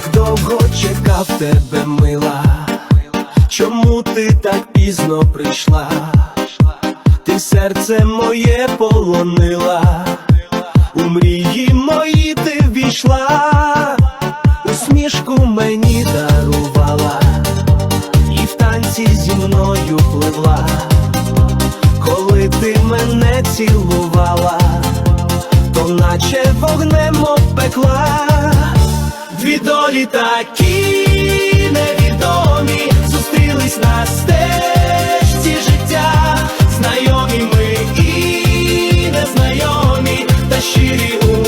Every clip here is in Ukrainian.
так довго чекав тебе, мила. Чому ти так пізно прийшла? Ти серце моє полонила, у мрії мої ти ввійшла, усмішку мені дарувала, і в танці зі мною пливла, коли ти мене цілувала, то наче вогнем обпекла, дві долі такі невідомі, зустрілись на стежці життя, знайомі ми і незнайомі, та щирі у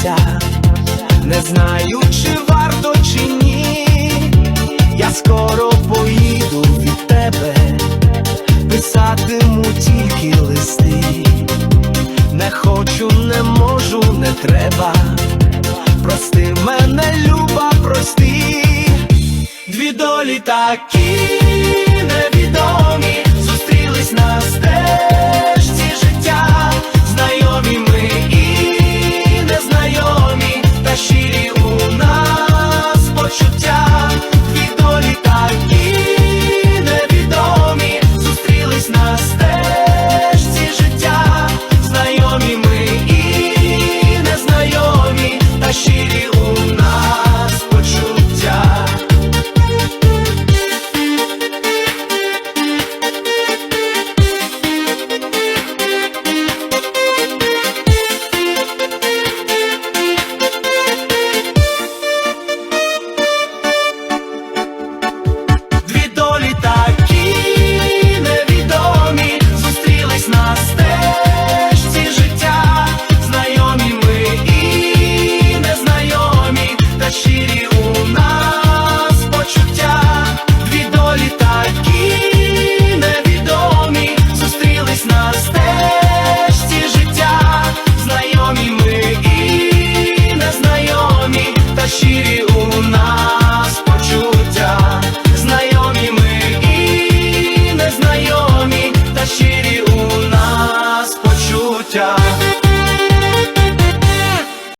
признався, не знаю, чи варто, чи ні. Я скоро поїду від тебе, писатиму тільки листи. Не хочу, не можу, не треба. Прости мене, люба, прости. Дві долі такі